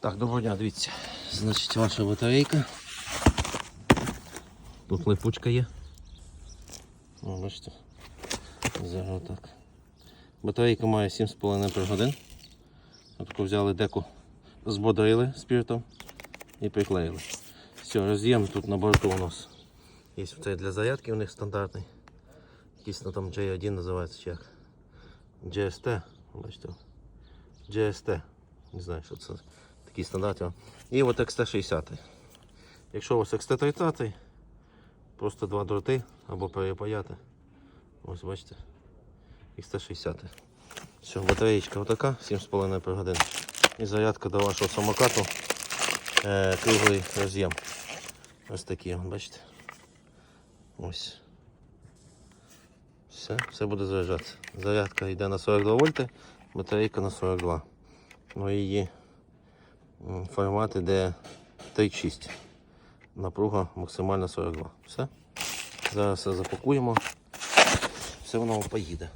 Так, доброго дня, дивіться. Значить, ваша батарейка. Тут липучка є. О, бачите. Зараз так. Батарейка має 7,5 годин. Отако взяли деку, збодрили спіртом і приклеїли. Все, роз'єм тут на борту у нас. Є цей для зарядки у них стандартний. Якийсь ну, там J1 називається чи як. GST. Бачите. GST. Не знаю, що це. Такий стандарт. І от XT60. Якщо у вас XT30, просто два дроти або перепаяти. Ось бачите. XT60. Все, батареєчка отака, 7,5 per годин. І зарядка до вашого самокату. Е, круглий роз'єм. Ось такий, бачите. Ось. Все, все буде заряджатися. Зарядка йде на 42 вольти, батарейка на 42. Ну її формат іде 3,6. Напруга максимально 42. Все. Зараз все запакуємо. Все воно поїде.